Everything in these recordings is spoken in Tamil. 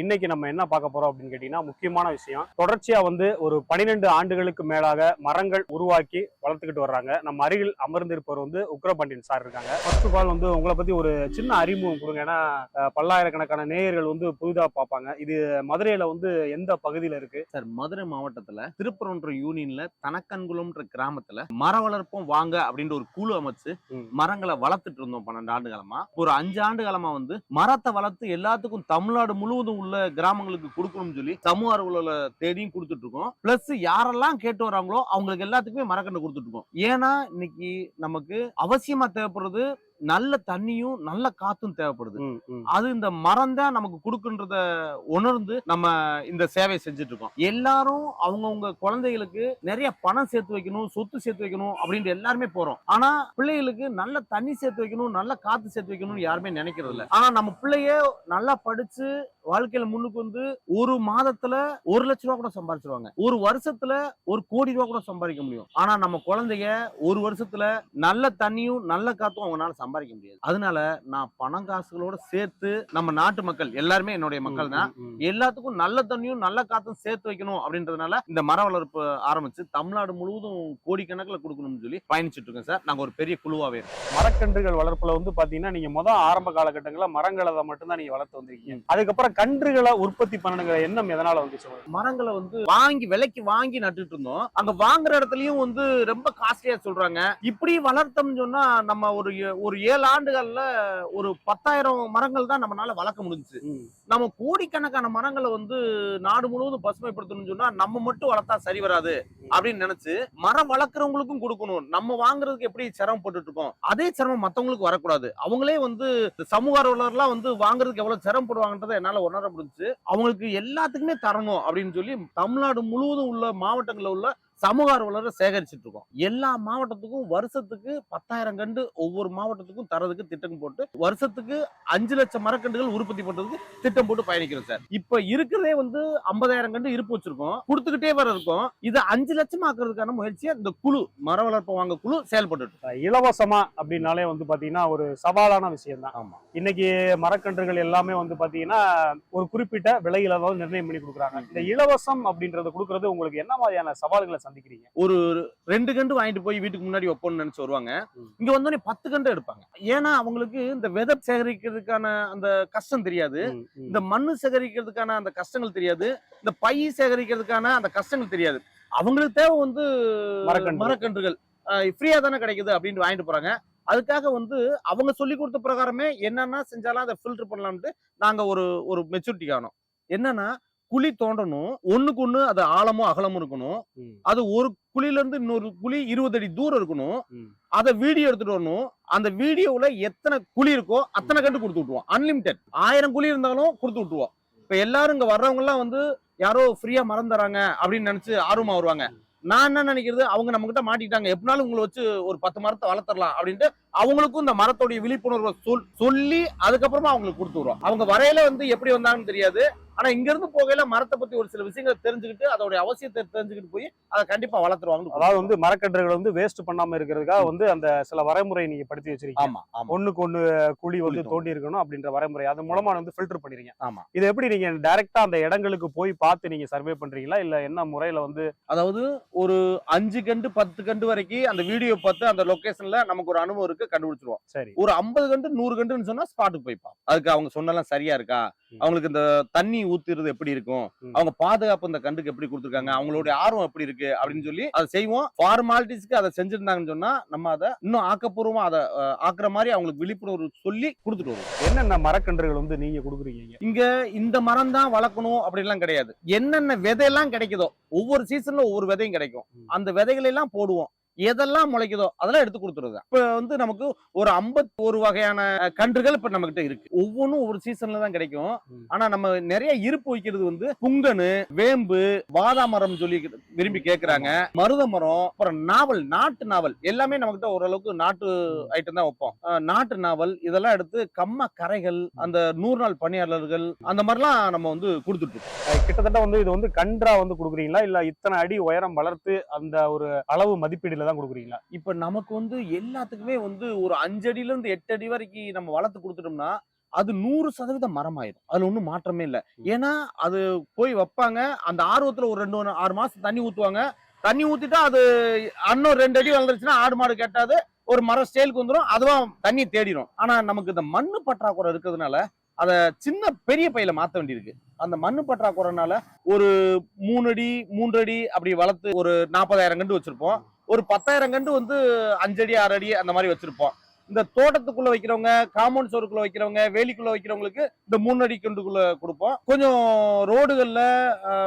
இன்னைக்கு நம்ம என்ன பார்க்க போறோம் அப்படின்னு கேட்டீங்கன்னா முக்கியமான விஷயம் தொடர்ச்சியா வந்து ஒரு பனிரெண்டு ஆண்டுகளுக்கு மேலாக மரங்கள் உருவாக்கி வளர்த்துக்கிட்டு வர்றாங்க. நம்ம அருகில் அமர்ந்திருப்பவர் வந்து உக்ரபாண்டியன் சார் இருக்காங்க. ஃபர்ஸ்ட் ஆஃப் ஆல் வந்து உங்களை பத்தி ஒரு சின்ன அறிமுகம் கொடுங்க. ஏன்னா பல்லாயிரக்கணக்கான நேயர்கள் வந்து புதிதா பார்ப்பாங்க. இது மதுரையில வந்து எந்த பகுதியில இருக்கு? சார் மதுரை மாவட்டத்துல திருப்பரங்குன்ற யூனியன்ல தனக்கன்குளம்ன்ற கிராமத்துல மர வளர்ப்போம் வாங்க அப்படின்ற ஒரு குழு அமைச்சு. மரங்களை வளர்த்துட்டு இருந்தோம் பன்னெண்டு ஆண்டு காலமா. ஒரு அஞ்சு ஆண்டு காலமா வந்து மரத்தை வளர்த்து எல்லாத்துக்கும் தமிழ்நாடு முழுவதும் உள்ள கிராமங்களுக்கு கொடுக்கணும்னு சொல்லி சமூக ஆர்வலர்களை தேடியும் கொடுத்துட்டு இருக்கோம் பிளஸ் யாரெல்லாம் கேட்டு வராங்களோ அவங்களுக்கு எல்லாத்துக்குமே மரக்கன்று கொடுத்துட்டு இருக்கோம் ஏன்னா இன்னைக்கு நமக்கு அவசியமா தேவைப்படுறது நல்ல தண்ணியும் நல்ல காத்தும் தேவைப்படுது. அது இந்த மரம் தான் நமக்கு கொடுக்குன்றத உணர்ந்து நம்ம இந்த சேவையை செஞ்சுட்டு இருக்கோம் எல்லாரும் அவங்கவுங்க குழந்தைகளுக்கு நிறைய பணம் சேர்த்து வைக்கணும் சொத்து சேர்த்து வைக்கணும் அப்படின்ட்டு எல்லாருமே போறோம். ஆனா பிள்ளைகளுக்கு நல்ல தண்ணி சேர்த்து வைக்கணும் நல்ல காத்து சேர்த்து வைக்கணும்னு யாருமே நினைக்கிறது இல்ல ஆனா நம்ம பிள்ளைய நல்லா படிச்சு வாழ்க்கையில முன்னுக்கு வந்து ஒரு மாதத்துல ஒரு லட்ச ரூபா கூட சம்பாதிச்சிருவாங்க ஒரு வருஷத்துல ஒரு கோடி ரூபா கூட சம்பாதிக்க முடியும். ஆனா நம்ம குழந்தைங்க ஒரு வருஷத்துல நல்ல தண்ணியும் நல்ல காத்தும் அவங்களால சம்பாதிக்க முடியாது. அதனால நான் பணம் காசுகளோட சேர்த்து நம்ம நாட்டு மக்கள் எல்லாருமே என்னுடைய மக்கள் தான். எல்லாத்துக்கும் நல்ல தண்ணியும் நல்ல காத்தும் சேர்த்து வைக்கணும் அப்படின்றதுனால இந்த மர வளர்ப்பு ஆரம்பிச்சு தமிழ்நாடு முழுவதும் கோடிக்கணக்கில் கொடுக்கணும்னு சொல்லி பயணிச்சுட்டு இருக்கோம் சார். நாங்க ஒரு பெரிய குழுவாவே இருக்கோம். மரக்கன்றுகள் வளர்ப்புல வந்து பாத்தீங்கன்னா நீங்க முதல் ஆரம்ப காலகட்டங்களில் மரங்களை மட்டும்தான் நீங்க வளர்த்து வந்திருக்கீங்க. அதுக்கப்புறம் கன்றுகளை உற்பத்தி பண்ணணுங்கிற எண்ணம் எதனால வந்துச்சு? மரங்களை வந்து வாங்கி விலைக்கு வாங்கி நட்டுட்டு இருந்தோம். அங்க வாங்குற இடத்துலயும் வந்து ரொம்ப காஸ்ட்லியா சொல்றாங்க. இப்படி வளர்த்தோம்னு சொன்னா நம்ம ஒரு ஒரு ஏழு ஆண்டுகள்ல ஒரு பத்தாயிரம் மரங்கள் தான் நம்மளால வளர்க்க முடிஞ்சுச்சு. ம். நம்ம கோடிக்கணக்கான மரங்களை வந்து நாடு முழுவதும் பசுமைப்படுத்தணும்னு சொன்னா நம்ம மட்டும் வளர்த்தா சரி வராது அப்படின்னு நினைச்சு மரம் வளர்க்குறவங்களுக்கும் கொடுக்கணும். நம்ம வாங்குறதுக்கு எப்படி சிரமப்பட்டுட்டு இருக்கோம்? அதே சிரமம் மத்தவங்களுக்கு வரக்கூடாது. அவங்களே வந்து சமூக ஆர்வலர்லாம் வந்து வாங்குறதுக்கு எவ்வளவு சிரமப்படுவாங்கன்றதை என்னால உணர முடிஞ்சு அவங்களுக்கு எல்லாத்துக்குமே தரணும் அப்படின்னு சொல்லி தமிழ்நாடு முழுவதும் உள்ள மாவட்டங்களில் உள்ள சமூக ஆர்வலரை சேகரிச்சுட்டு இருக்கோம் எல்லா மாவட்டத்துக்கும் வருஷத்துக்கு பத்தாயிரம் கண்டு ஒவ்வொரு மாவட்டத்துக்கும் தரதுக்கு திட்டம் போட்டு வருஷத்துக்கு அஞ்சு லட்சம் மரக்கன்றுகள் உற்பத்தி பண்றதுக்கு திட்டம் போட்டு பயணிக்கிறோம் சார். இப்ப இருக்கிறதே வந்து ஐம்பதாயிரம் கண்டு இருப்பு வச்சிருக்கோம். கொடுத்துக்கிட்டே வர இருக்கோம். இதை அஞ்சு லட்சம் ஆக்குறதுக்கான முயற்சியை இந்த குழு மர வளர்ப்பு வாங்க குழு செயல்பட்டு. இலவசமா அப்படின்னாலே வந்து பாத்தீங்கன்னா ஒரு சவாலான விஷயம் தான் ஆமா. இன்னைக்கு மரக்கன்றுகள் எல்லாமே வந்து பாத்தீங்கன்னா ஒரு குறிப்பிட்ட விலையில நிர்ணயம் பண்ணி கொடுக்குறாங்க. இந்த இலவசம் அப்படின்றது கொடுக்கறது உங்களுக்கு என்ன மாதிரியான சவால்களை சந்திக்கிறீங்க? ஒரு ரெண்டு கண்டு வாங்கிட்டு போய் வீட்டுக்கு முன்னாடி வைப்போம்னு நினைச்சு வருவாங்க. இங்க வந்தோடனே பத்து கண்டு எடுப்பாங்க. ஏன்னா அவங்களுக்கு இந்த விதை சேகரிக்கிறதுக்கான அந்த கஷ்டம் தெரியாது. இந்த மண்ணு சேகரிக்கிறதுக்கான அந்த கஷ்டங்கள் தெரியாது. இந்த பை சேகரிக்கிறதுக்கான அந்த கஷ்டங்கள் தெரியாது. அவங்களுக்கு தேவை வந்து மரக்கன்று. மரக்கன்றுகள். ஃப்ரீயா தானே கிடைக்குது அப்படின்னு வாங்கிட்டு போறாங்க. அதுக்காக வந்து அவங்க சொல்லி கொடுத்த பிரகாரமே என்னென்ன செஞ்சாலும் அதை ஃபில்டர் பண்ணலாம்ட்டு நாங்க ஒரு ஒரு மெச்சூரிட்டி காணும். என்னன்னா குழி தோண்டணும் ஒண்ணுக்கு ஒண்ணு அது ஆழமும் அகலமும் இருக்கணும். அது ஒரு குழில இருந்து இன்னொரு குழி இருபது அடி தூரம் இருக்கணும். அதை வீடியோ எடுத்துட்டு வரணும். அந்த வீடியோவுல எத்தனை குழி இருக்கோ அத்தனை கண்டு கொடுத்து விட்டுருவோம். அன்லிமிட்டெட் ஆயிரம் குழி இருந்தாலும் கொடுத்து விட்டுருவோம். இப்ப எல்லாரும் இங்க வர்றவங்க எல்லாம் வந்து யாரோ ஃப்ரீயா மரம் தராங்க அப்படின்னு நினைச்சு ஆர்வமா வருவாங்க. நான் என்ன நினைக்கிறது? அவங்க நம்ம கிட்ட மாட்டிக்கிட்டாங்க. எப்படினாலும் உங்களை வச்சு ஒரு பத்து மரத்தை வளர்த்துறலாம் அப்படின்ட்டு அவங்களுக்கும் இந்த மரத்தோடைய விழிப்புணர்வை சொல் சொல்லி அதுக்கப்புறமா அவங்களுக்கு கொடுத்து விடுவோம் அவங்க வரையில வந்து எப்படி வந்தாங்கன்னு தெரியாது. ஆனா இங்க இருந்து போகையில மரத்தை பத்தி ஒரு சில விஷயங்களை தெரிஞ்சுக்கிட்டு அதோட அவசியத்தை தெரிஞ்சுக்கிட்டு போய் அதை கண்டிப்பா வளர்த்துருவாங்க அதாவது வந்து மரக்கன்றுகள் வந்து வேஸ்ட் பண்ணாம இருக்கிறதுக்காக வந்து அந்த சில வரைமுறை நீங்க படுத்தி வச்சிருக்கீங்க. ஆமா ஒண்ணுக்கு ஒண்ணு குழி வந்து தோண்டி இருக்கணும் அப்படின்ற வரைமுறை அது மூலமா வந்து ஃபில்டர் பண்ணிருக்கீங்க ஆமா. இது எப்படி நீங்க டைரக்டா அந்த இடங்களுக்கு போய் பார்த்து நீங்க சர்வே பண்றீங்களா? இல்ல என்ன முறையில வந்து அதாவது ஒரு அஞ்சு கண்டு பத்து கண்டு வரைக்கும் அந்த வீடியோ பார்த்து அந்த லொகேஷன்ல நமக்கு ஒரு அனுபவம் இருக்கு. கண்டுபிடிச்சிருவோம். சரி. ஒரு ஐம்பது கண்டு நூறு கண்டுன்னு சொன்னா ஸ்பாட்டுக்கு போய்ப்பா அதுக்கு அவங்க சொன்னெல்லாம் சரியா இருக்கா. அவங்களுக்கு இந்த தண்ணி ஊத்துறது எப்படி இருக்கும். அவங்க பாதுகாப்பு இந்த கண்டுக்கு எப்படி கொடுத்துருக்காங்க? அவங்களுடைய ஆர்வம் எப்படி இருக்கு? அப்படின்னு சொல்லி அதை செய்வோம். ஃபார்மாலிட்டிஸ்க்கு அதை செஞ்சிருந்தாங்கன்னு சொன்னா நம்ம அதை இன்னும் ஆக்கப்பூர்வமா அதை ஆக்குற மாதிரி அவங்களுக்கு விழிப்புணர்வு சொல்லி கொடுத்துட்டு வருவோம். என்னென்ன மரக்கன்றுகள் வந்து நீங்க கொடுக்குறீங்க இங்க? இந்த மரம் தான் வளர்க்கணும் அப்படிலாம் கிடையாது. என்னென்ன விதையெல்லாம் கிடைக்குதோ ஒவ்வொரு சீசன்ல ஒவ்வொரு விதையும் கிடைக்கும். அந்த விதைகளை எல்லாம் போடுவோம். எதெல்லாம் முளைக்குதோ அதெல்லாம் எடுத்து கொடுத்துருது. இப்ப வந்து நமக்கு ஒரு 51 வகையான அஹ், கன்றுகள் இப்ப நம்ம கிட்ட இருக்கு. ஒவ்வொன்றும் ஒவ்வொரு சீசன்ல தான் கிடைக்கும். ஆனா நம்ம நிறைய இருப்பு வைக்கிறது வந்து புங்கனு வேம்பு வாதாமரம் சொல்லி விரும்பி கேக்குறாங்க. மருத மரம் அப்புறம் நாவல் நாட்டு நாவல். எல்லாமே நம்ம கிட்ட ஓரளவுக்கு நாட்டு ஐட்டம் தான் வைப்போம். நாட்டு நாவல் இதெல்லாம் எடுத்து கம்ம கரைகள் அந்த நூறு நாள் பணியாளர்கள் அந்த மாதிரிலாம் நம்ம வந்து கொடுத்துட்டு கிட்டத்தட்ட வந்து இது வந்து கன்றா வந்து கொடுக்குறீங்களா? இல்ல இத்தனை அடி உயரம் வளர்த்து அந்த ஒரு அளவு தான் கொடுக்குறீங்களா? இப்ப நமக்கு வந்து எல்லாத்துக்குமே வந்து ஒரு அஞ்சு அடியில இருந்து எட்டு அடி வரைக்கும் நம்ம வளர்த்து கொடுத்துட்டோம்னா அது நூறு சதவீதம் மரமாயிடும் அதுல ஒன்றும் மாற்றமே இல்லை. ஏன்னா அது போய் வைப்பாங்க அந்த ஆர்வத்துல ஒரு ரெண்டு ஆறு மாசம் தண்ணி ஊத்துவாங்க. தண்ணி ஊத்திட்டா அது இன்னும் ரெண்டு அடி வளர்ந்துருச்சுன்னா ஆடு மாடு கேட்டாது ஒரு மரம் ஸ்டேலுக்கு வந்துடும் அதுவும் தண்ணி தேடிடும் ஆனா நமக்கு இந்த மண்ணு பற்றாக்குறை இருக்கிறதுனால அத சின்ன பெரிய பையில மாத்த வேண்டியிருக்கு. அந்த மண்ணு பற்றாக்குறைனால ஒரு மூணு அடி மூன்று அடி அப்படி வளர்த்து ஒரு நாற்பதாயிரம் கண்டு வச்சிருப்போம். ஒரு பத்தாயிரம் கண்டு வந்து அஞ்சு அடி ஆறு அடி அந்த மாதிரி வச்சிருப்போம். இந்த தோட்டத்துக்குள்ள வைக்கிறவங்க காம்பவுண்ட் சோருக்குள்ள வைக்கிறவங்க வேலிக்குள்ள வைக்கிறவங்களுக்கு இந்த மூணு அடி கண்டுக்குள்ள கொடுப்போம். கொஞ்சம் ரோடுகள்ல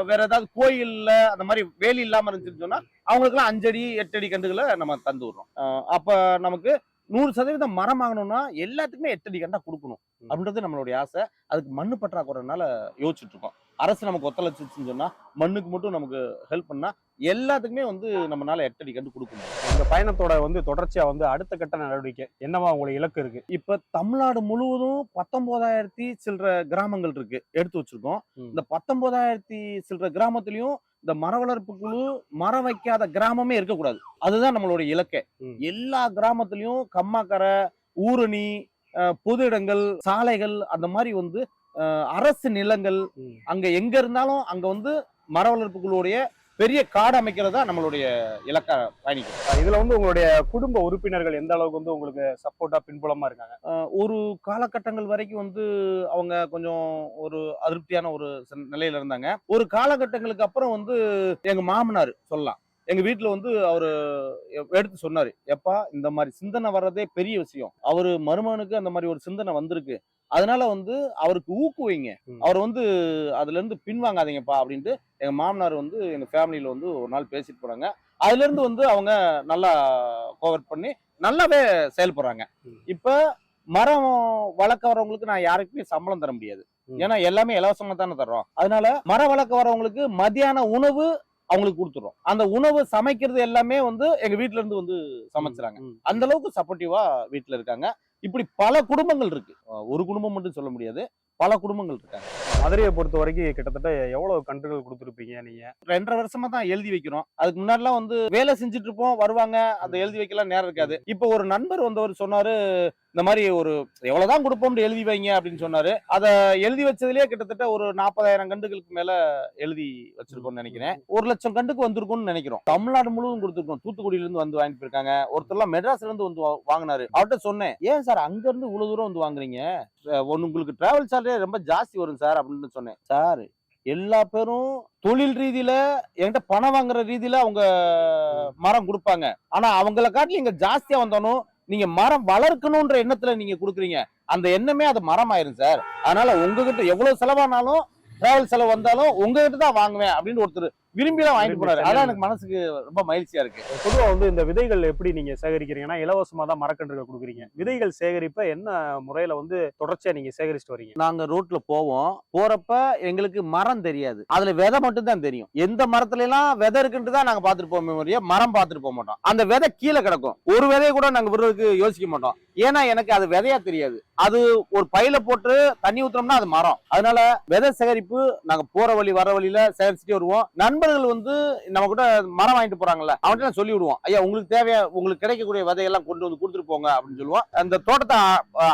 வேற ஏதாவது கோயில்ல அந்த மாதிரி வேலி இல்லாம இருந்துச்சுன்னு சொன்னா அவங்களுக்குலாம் அஞ்சு அடி எட்டு அடி கண்டுகளை நம்ம தந்து விடுறோம். அப்ப நமக்கு நூறு சதவீதம் மரம் வாங்கணும்னா எல்லாத்துக்குமே எட்டு அடி கண்டா கொடுக்கணும் அப்படின்றது நம்மளுடைய ஆசை. அதுக்கு மண்ணு பற்றாக்குறைனால யோசிச்சுட்டு இருக்கோம். அரசு நமக்கு ஒத்துழைச்சிச்சுன்னு சொன்னா மண்ணுக்கு மட்டும் நமக்கு ஹெல்ப் பண்ணா எல்லாத்துக்குமே வந்து நம்மளால எட்டு அடி கண்டு கொடுக்க முடியும். இந்த பயணத்தோட வந்து தொடர்ச்சியா வந்து அடுத்த கட்ட நடவடிக்கை என்னவா உங்களுக்கு இலக்கு இருக்கு? இப்ப தமிழ்நாடு முழுவதும் பத்தொன்பதாயிரத்தி சில்லற கிராமங்கள் இருக்கு. எடுத்து வச்சிருக்கோம். இந்த பத்தொன்பதாயிரத்தி சில்லற கிராமத்திலயும் இந்த மர வளர்ப்பு குழு மரம் வைக்காத கிராமமே இருக்கக்கூடாது. அதுதான் நம்மளுடைய இலக்கே. எல்லா கிராமத்திலயும் கம்மாக்கரை ஊரணி அஹ், பொது இடங்கள் சாலைகள் அந்த மாதிரி வந்து அரசு நிலங்கள். அங்க எங்க இருந்தாலும் அங்க வந்து மர வளர்ப்பு குழுவுடைய பெரிய காடு அமைக்கிறதா நம்மளுடைய இலக்கா பயணிக்கும். இதுல வந்து உங்களுடைய குடும்ப உறுப்பினர்கள் எந்த அளவுக்கு வந்து உங்களுக்கு சப்போர்ட்டா பின்புலமா இருக்காங்க? ஒரு காலகட்டங்கள் வரைக்கும் வந்து அவங்க கொஞ்சம் ஒரு அதிருப்தியான ஒரு நிலையில இருந்தாங்க. ஒரு காலகட்டங்களுக்கு அப்புறம் வந்து எங்க மாமனார் சொல்லலாம். எங்க வீட்டுல வந்து அவரு எடுத்து சொன்னாரு எப்பா இந்த மாதிரி சிந்தனை வர்றதே பெரிய விஷயம். அவரு மருமகனுக்கு அந்த மாதிரி ஒரு சிந்தனை வந்திருக்கு. அதனால வந்து அவருக்கு ஊக்குவிங்க. அவர் வந்து அதுல இருந்து பின்வாங்காதீங்கப்பா அப்படின்ட்டு எங்க மாமனார் வந்து எங்க ஃபேமிலியில வந்து ஒரு நாள் பேசிட்டு போனாங்க. அதுல இருந்து வந்து அவங்க நல்லா கோவர் பண்ணி நல்லாவே செயல்படுறாங்க. இப்ப மரம் வளர்க்க வரவங்களுக்கு நான் யாருக்குமே சம்பளம் தர முடியாது. ஏன்னா எல்லாமே இலவசமா தானே தர்றோம். அதனால மரம் வளர்க்க வரவங்களுக்கு மத்தியான உணவு அவங்களுக்கு கொடுத்துறோம் அந்த உணவு சமைக்கிறது எல்லாமே வந்து எங்க வீட்ல இருந்து வந்து சமைச்சுறாங்க. அந்த அளவுக்கு சப்போர்ட்டிவா வீட்ல இருக்காங்க. இப்படி பல குடும்பங்கள் இருக்கு. ஒரு குடும்பம் மட்டும் சொல்ல முடியாது. பல குடும்பங்கள் இருக்காங்க. மதுரையை பொறுத்த வரைக்கும் கிட்டத்தட்ட எவ்வளவு கன்றுகள் கொடுத்துருப்பீங்க நீங்க? ரெண்டரை வருஷமா தான் எழுதி வைக்கிறோம். அதுக்கு முன்னாடிலாம் வந்து வேலை செஞ்சுட்டு இருப்போம் வருவாங்க. அந்த எழுதி வைக்கலாம் நேரம் இருக்காது. இப்போ ஒரு நண்பர் வந்தவர் சொன்னாரு இந்த மாதிரி ஒரு எவ்வளவுதான் கொடுப்போம்னு எழுதி வைங்க அப்படின்னு சொன்னாரு. அதை எழுதி வச்சதுலயே கிட்டத்தட்ட ஒரு நாற்பதாயிரம் கண்டுகளுக்கு மேல எழுதி வச்சிருக்கோம்னு நினைக்கிறேன். ஒரு லட்சம் கண்டுக்கு வந்திருக்கும்னு நினைக்கிறோம். தமிழ்நாடு முழுவதும் கொடுத்துருக்கோம். தூத்துக்குடியில இருந்து வந்து வாங்கிட்டு இருக்காங்க ஒருத்தர்லாம் மெட்ராஸ்ல இருந்து வந்து வாங்கினாரு. அவர்கிட்ட சொன்னேன் ஏன் சார் அங்க இருந்து இவ்வளவு தூரம் வந்து வாங்குறீங்க? ஒன்னு உங்களுக்கு டிராவல் சார்ஜ் ரொம்ப ஜாஸ்தி வரும் சார் அப்படின்னு சொன்னேன். சார் எல்லா பேரும் தொழில் ரீதியில என்கிட்ட பணம் வாங்குற ரீதியில அவங்க மரம் கொடுப்பாங்க. ஆனா அவங்கள காட்டில இங்க ஜாஸ்தியா வந்தாலும் நீங்க மரம் வளர்க்கணும்ன்ற எண்ணத்துல நீங்க கொடுக்குறீங்க. அந்த எண்ணமே அது மரம் ஆயிரும் சார். அதனால உங்ககிட்ட எவ்வளவு செலவானாலும் டிராவல் செலவு வந்தாலும் உங்ககிட்ட தான் வாங்குவேன் அப்படின்னு ஒருத்தர் விரும்பி தான் வாங்கிட்டு போனாரு அதான் எனக்கு மனசுக்கு ரொம்ப மகிழ்ச்சியா இருக்கு. பொதுவா வந்து இந்த விதைகள் எப்படி நீங்க சேகரிக்கிறீங்கன்னா இலவசமா தான் மரக்கன்றுகள் கொடுக்குறீங்க. விதைகள் சேகரிப்ப என்ன முறையில வந்து தொடர்ச்சியா நீங்க சேகரிச்சுட்டு வரீங்க? நாங்க ரோட்ல போவோம். போறப்ப எங்களுக்கு மரம் தெரியாது. அதுல விதை மட்டும் தான் தெரியும். எந்த மரத்துல எல்லாம் விதை இருக்குன்ட்டு தான் நாங்க பாத்துட்டு போவோம் மெமரியா மரம் பார்த்துட்டு போக மாட்டோம். அந்த விதை கீழே கிடக்கும். ஒரு விதையை கூட நாங்க விடுறதுக்கு யோசிக்க மாட்டோம். ஏன்னா எனக்கு அது விதையா தெரியாது. அது ஒரு பையில போட்டு தண்ணி ஊத்துனோம்னா அது மரம். அதனால விதை சேகரிப்பு நாங்க போற வழி வர வழியில சேகரிச்சுட்டே வருவோம். நண்பர்கள் வந்து நம்ம கூட மரம் வாங்கிட்டு போறாங்கல்ல அவன்கிட்ட நான் சொல்லி விடுவோம் ஐயா உங்களுக்கு தேவையா உங்களுக்கு கிடைக்கக்கூடிய விதையெல்லாம் கொண்டு வந்து கொடுத்துட்டு போங்க அப்படின்னு சொல்லுவோம். அந்த தோட்டத்தை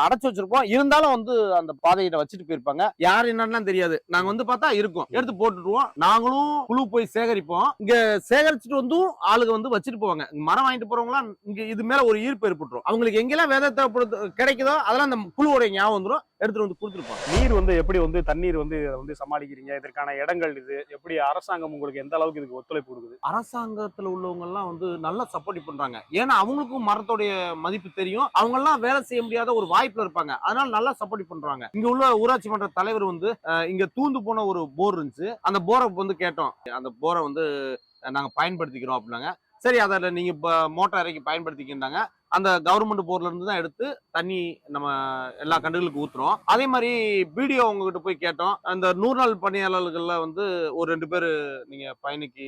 அடைச்சு வச்சிருப்போம். இருந்தாலும் வந்து அந்த பாதையிட்ட வச்சுட்டு போயிருப்பாங்க. யார் என்னன்னா தெரியாது. நாங்க வந்து பார்த்தா இருக்கும். எடுத்து போட்டுருவோம் நாங்களும் குழு போய் சேகரிப்போம். இங்க சேகரிச்சுட்டு வந்தும் ஆளுங்க வந்து வச்சுட்டு போவாங்க. மரம் வாங்கிட்டு போறவங்களாம் இங்க இது மேல ஒரு ஈர்ப்பு ஏற்பட்டுரும். அவங்களுக்கு எங்கெல்லாம் விதை தேவைப்படுது கிடைக்குதோ அதெல்லாம் அந்த குழுவோட ஞாபகம் வந்துடும் எடுத்துட்டு வந்து கொடுத்துருப்போம் நீர் வந்து எப்படி வந்து தண்ணீர் வந்து வந்து சமாளிக்கிறீங்க? இதற்கான இடங்கள் இது. எப்படி அரசாங்கம் உங்களுக்கு எந்த அளவுக்கு இதுக்கு ஒத்துழைப்பு கொடுக்குது? அரசாங்கத்துல உள்ளவங்க எல்லாம் வந்து நல்லா சப்போர்ட் பண்றாங்க. ஏன்னா அவங்களுக்கும் மரத்தோடைய மதிப்பு தெரியும். அவங்க எல்லாம் வேலை செய்ய முடியாத ஒரு வாய்ப்புல இருப்பாங்க. அதனால நல்லா சப்போர்ட் பண்றாங்க. இங்க உள்ள ஊராட்சி மன்ற தலைவர் வந்து இங்க தூந்து போன ஒரு போர் இருந்துச்சு. அந்த போரை வந்து கேட்டோம். அந்த போரை வந்து நாங்க பயன்படுத்திக்கிறோம் அப்படின்னாங்க. சரி அதில் நீங்கள் இப்போ மோட்டார் இறக்கி பயன்படுத்திக்கிட்டாங்க அந்த கவர்மெண்ட் போர்ல இருந்து தான் எடுத்து தண்ணி நம்ம எல்லா கண்டுகளுக்கு ஊத்துறோம். அதே மாதிரி பிடிஓ உங்ககிட்ட போய் கேட்டோம். அந்த நூறு நாள் பணியாளர்கள்ல வந்து ஒரு ரெண்டு பேர் நீங்க பயணிக்கு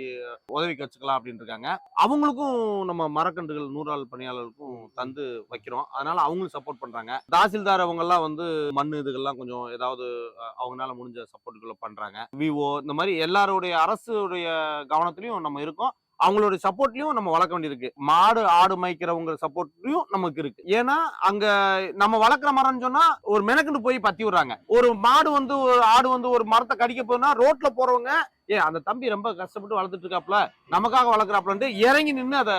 உதவிக்கு வச்சுக்கலாம் அப்படின்னு இருக்காங்க அவங்களுக்கும் நம்ம மரக்கன்றுகள் நூறு நாள் பணியாளர்களுக்கும் தந்து வைக்கிறோம். அதனால அவங்களும் சப்போர்ட் பண்றாங்க. தாசில்தார் அவங்க எல்லாம் வந்து மண் இதுகள்லாம் கொஞ்சம் ஏதாவது அவங்களால முடிஞ்ச சப்போர்ட்டுகளை பண்றாங்க. விவோ இந்த மாதிரி எல்லாருடைய அரசுடைய கவனத்திலையும் நம்ம இருக்கோம். அவங்களோட சப்போர்ட்லயும் நம்ம வளர்க்க வேண்டியிருக்கு. மாடு ஆடு மேய்க்கிறவங்க சப்போர்ட்லயும் நமக்கு இருக்கு. ஏன்னா அங்க நம்ம வளர்க்குற மரம்னு சொன்னா ஒரு மெனக்குன்னு போய் பத்தி விடுறாங்க. ஒரு மாடு வந்து ஒரு ஆடு வந்து ஒரு மரத்தை கடிக்க போனா ரோட்ல போறவங்க ஏ அந்த தம்பி ரொம்ப கஷ்டப்பட்டு வளர்த்துட்டு இருக்காப்ல நமக்காக வளர்க்குறாப்லன்ட்டு இறங்கி நின்று அதை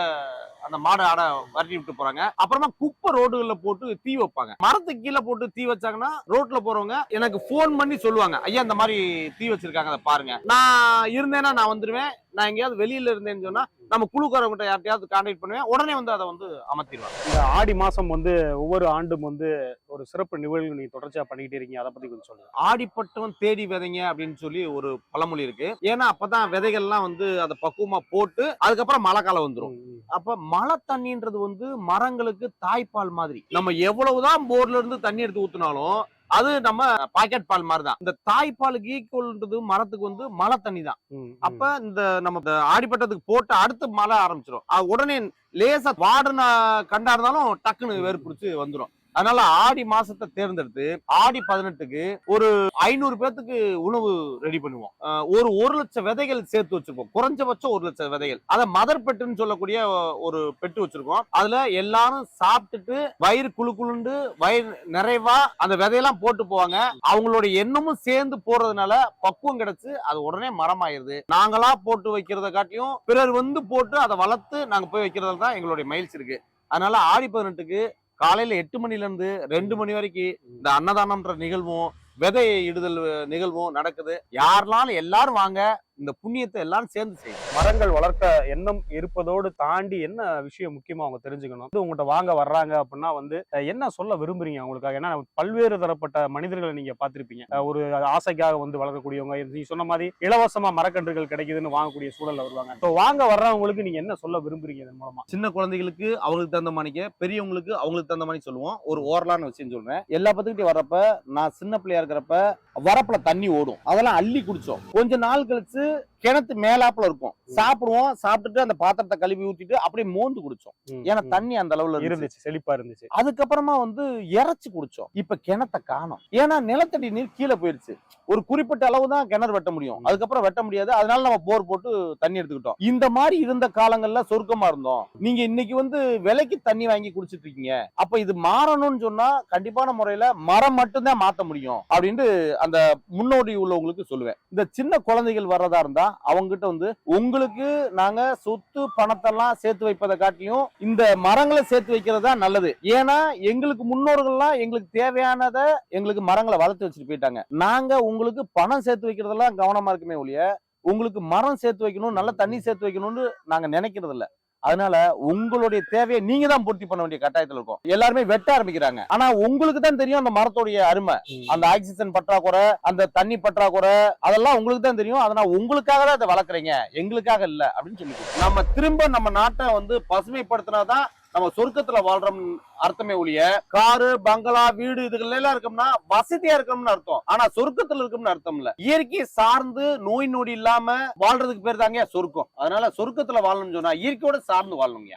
அந்த மாடு ஆட வரட்டி விட்டு போறாங்க. அப்புறமா குப்பை ரோடுகள்ல போட்டு தீ வைப்பாங்க. மரத்துக்கு கீழே போட்டு தீ வச்சாங்கன்னா ரோட்ல போறவங்க எனக்கு ஃபோன் பண்ணி சொல்லுவாங்க ஐயா இந்த மாதிரி தீ வச்சிருக்காங்க அதை பாருங்க. நான் இருந்தேன்னா நான் வந்துருவேன். நான் எங்கேயாவது வெளியில இருந்தேன்னு சொன்னா நம்ம குழுக்காரவங்கிட்ட யார்ட்டையாவது கான்டாக்ட் பண்ணுவேன். உடனே வந்து அதை வந்து அமர்த்திடுவாங்க. இந்த ஆடி மாசம் வந்து ஒவ்வொரு ஆண்டும் வந்து ஒரு சிறப்பு நிகழ்வு நீங்க தொடர்ச்சியா பண்ணிக்கிட்டே இருக்கீங்க. அதை பத்தி கொஞ்சம் சொல்லுங்க. ஆடிப்பட்டம் தேடி விதைங்க அப்படின்னு சொல்லி ஒரு பழமொழி இருக்கு. ஏன்னா அப்பதான் விதைகள்லாம் வந்து அதை பக்குவமா போட்டு அதுக்கப்புறம் மழை காலம் வந்துரும். ம், ம். அப்ப மழை தண்ணின்றது வந்து மரங்களுக்கு தாய்ப்பால் மாதிரி. நம்ம எவ்வளவுதான் போர்ல இருந்து தண்ணி எடுத்து ஊத்துனாலும் அது நம்ம பாக்கெட் பால் மாதிரி தான் இந்த தாய்ப்பாலுக்கு ஈக்குவல்ன்றது மரத்துக்கு வந்து மழை தண்ணி தான். அப்ப இந்த நம்ம ஆடிப்பட்டத்துக்கு போட்டு அடுத்து மழை ஆரம்பிச்சிடும் உடனே லேசா வாடின கண்டா இருந்தாலும் டக்குன்னு வேறு பிடிச்சி வந்துடும் அதனால ஆடி மாசத்தை தேர்ந்தெடுத்து ஆடி பதினெட்டுக்கு ஒரு ஐநூறு பேர்த்துக்கு உணவு ரெடி பண்ணுவோம். ஒரு ஒரு லட்சம் விதைகள் சேர்த்து வச்சிருக்கோம் குறைஞ்சபட்சம் ஒரு லட்சம் விதைகள். அதை மதர் பெட்டுன்னு சொல்லக்கூடிய ஒரு பெட்டு வச்சிருக்கோம். அதுல எல்லாரும் சாப்பிட்டுட்டு வயிறு குழு குழுண்டு வயிறு நிறைவா அந்த விதையெல்லாம் போட்டு போவாங்க. அவங்களோட எண்ணமும் சேர்ந்து போறதுனால பக்குவம் கிடைச்சு அது உடனே மரமாயிருது. நாங்களா போட்டு வைக்கிறத காட்டியும் பிறர் வந்து போட்டு அதை வளர்த்து நாங்க போய் வைக்கிறதுல தான் எங்களுடைய மகிழ்ச்சி இருக்கு. அதனால ஆடி பதினெட்டுக்கு காலையில எட்டு மணில இருந்து ரெண்டு மணி வரைக்கும் இந்த அன்னதானம்ன்ற நிகழ்வும் விதை இடுதல் நிகழ்வும் நடக்குது. யாருனாலும் எல்லாரும் வாங்க. இந்த புண்ணியத்தை எல்லாரும் சேர்ந்து செய்யும் மரங்கள் வளர்க்க எண்ணம் இருப்பதோடு தாண்டி என்ன விஷயம் முக்கியமா அவங்க தெரிஞ்சுக்கணும்? வந்து உங்கள்கிட்ட வாங்க வர்றாங்க அப்படின்னா வந்து என்ன சொல்ல விரும்புறீங்க அவங்களுக்காக? ஏன்னா பல்வேறு தரப்பட்ட மனிதர்களை நீங்க பார்த்திருப்பீங்க. ஒரு ஆசைக்காக வந்து வளர்க்கக்கூடியவங்க நீங்க சொன்ன மாதிரி இலவசமா மரக்கன்றுகள் கிடைக்குதுன்னு வாங்கக்கூடிய சூழல்ல வருவாங்க. இப்போ வாங்க வர்றவங்களுக்கு நீங்க என்ன சொல்ல விரும்புறீங்க இதன் மூலமா? சின்ன குழந்தைகளுக்கு அவங்களுக்கு தகுந்த மாணிக்க பெரியவங்களுக்கு அவங்களுக்கு தகுந்த மாதிரி சொல்லுவோம். ஒரு ஓரலான விஷயம் சொல்றேன். எல்லா பத்துக்கிட்டே வர்றப்ப நான் சின்ன பிள்ளையா இருக்கிறப்ப வரப்புல தண்ணி ஓடும். அதெல்லாம் அள்ளி குடிச்சோம். கொஞ்ச நாள் கழிச்சு கிணத்து மேலாப்புல இருக்கும். சாப்பிடுவோம் சாப்பிட்டுட்டு அந்த பாத்திரத்தை கழுவி ஊத்திட்டு அப்படியே மோந்து குடிச்சோம். ஏன்னா. தண்ணி அந்த அளவுல இருந்துச்சு. இருந்துச்சு செழிப்பா இருந்துச்சு. அதுக்கப்புறமா வந்து இறைச்சி குடிச்சோம். இப்ப கிணத்த காணோம். ஏன்னா நிலத்தடி நீர் கீழே போயிருச்சு. ஒரு குறிப்பிட்ட அளவு தான் கிணறு வெட்ட முடியும். அதுக்கப்புறம் வெட்ட முடியாது. அதனால நம்ம போர் போட்டு தண்ணி எடுத்துக்கிட்டோம். இந்த மாதிரி இருந்த காலங்கள்ல சொர்க்கமா இருந்தோம். நீங்க இன்னைக்கு வந்து விலைக்கு தண்ணி வாங்கி குடிச்சிட்டு இருக்கீங்க. அப்ப இது மாறணும்னு சொன்னா கண்டிப்பான முறையில மரம் மட்டும்தான் மாத்த முடியும். அப்படின்ட்டு அந்த முன்னோடி உள்ளவங்களுக்கு சொல்லுவேன். இந்த சின்ன குழந்தைகள் வர்றதா இருந்தா அவங்க கிட்ட வந்து உங்களுக்கு நாங்க சொத்து பணத்தெல்லாம் சேர்த்து வைப்பதை காட்டியும் இந்த மரங்களை சேர்த்து வைக்கிறது தான் நல்லது. ஏன்னா எங்களுக்கு முன்னோர்கள்லாம் எங்களுக்கு தேவையானதை எங்களுக்கு மரங்களை வளர்த்து வச்சுட்டு போயிட்டாங்க. நாங்க உங்களுக்கு பணம் சேர்த்து வைக்கிறதெல்லாம் கவனமா இருக்குமே ஒழிய உங்களுக்கு மரம் சேர்த்து வைக்கணும் நல்ல தண்ணி சேர்த்து வைக்கணும்னு நாங்க நினைக்கிறது இல்லை அதனால உங்களுடைய தேவையை நீங்க தான் பூர்த்தி பண்ண வேண்டிய கட்டாயத்துல இருக்கும். எல்லாருமே வெட்ட ஆரம்பிக்கிறாங்க. ஆனா உங்களுக்கு தான் தெரியும் அந்த மரத்துடைய அருமை. அந்த ஆக்சிஜன் பற்றாக்குறை அந்த தண்ணி பற்றாக்குறை அதெல்லாம் உங்களுக்கு தான் தெரியும். அதனால உங்களுக்காக தான் அதை வளர்க்குறீங்க. எங்களுக்காக இல்ல அப்படின்னு சொல்லி நம்ம திரும்ப நம்ம நாட்டை வந்து பசுமைப்படுத்தினாதான் நம்ம சொர்க்கத்துல வாழ்றோம் அர்த்தமே ஒழிய காரு பங்களா வீடு இதுகள் எல்லாம் இருக்கோம்னா வசதியா இருக்கணும்னு அர்த்தம். ஆனா சொர்க்கத்துல இருக்கணும்னு அர்த்தம் இல்ல இயற்கை சார்ந்து நோய் நொடி இல்லாம வாழ்றதுக்கு பேர் தாங்க சொர்க்கம். அதனால சொர்க்கத்துல வாழணும்னு சொன்னா இயற்கையோட சார்ந்து வாழணுங்க